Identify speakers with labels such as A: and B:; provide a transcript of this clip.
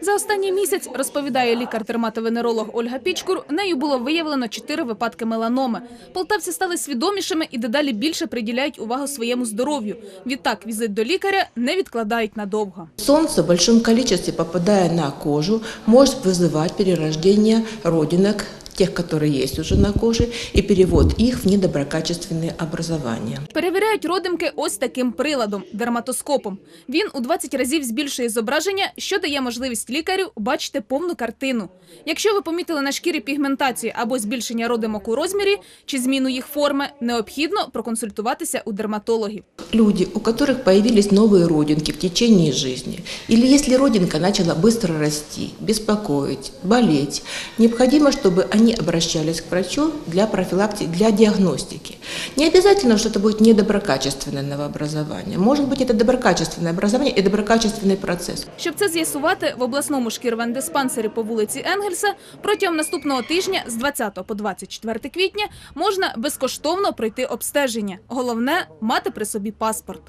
A: За останній місяць, розповідає лікар-терматовенеролог Ольга Пічкур, нею було виявлено чотири випадки меланоми. Полтавці стали свідомішими і дедалі більше приділяють увагу своєму здоров'ю. Відтак, візит до лікаря не відкладають надовго.
B: Сонце в великому кількості попадає на кожу, може визивати перерождення родинок, тех, которые есть уже на коже, и перевод их в недоброкачественные образования.
A: Перевіряють родимки ось таким приладом – дерматоскопом. Він у 20 разів збільшує зображення, що дає можливість лікарю бачити повну картину. Якщо ви помітили на шкірі пігментацію або збільшення родимок у розмірі чи зміну їх форми, необхідно проконсультуватися у дерматологів.
B: Люди, у которых появились новые родинки в течение жизни, или если родинка начала быстро расти, беспокоить, болеть, необходимо, чтобы они обращались к врачу для профилактики, для диагностики. Не обязательно, что это будет недоброкачественное новообразование. Может быть, это доброкачественное образование и доброкачественный процесс.
A: Щоб це з'ясувати, в обласному шкірвендиспансері по вулиці Енгельса протягом наступного тижня з 20 по 24 квітня можна безкоштовно пройти обстеження. Головне – мати при собі паспорт.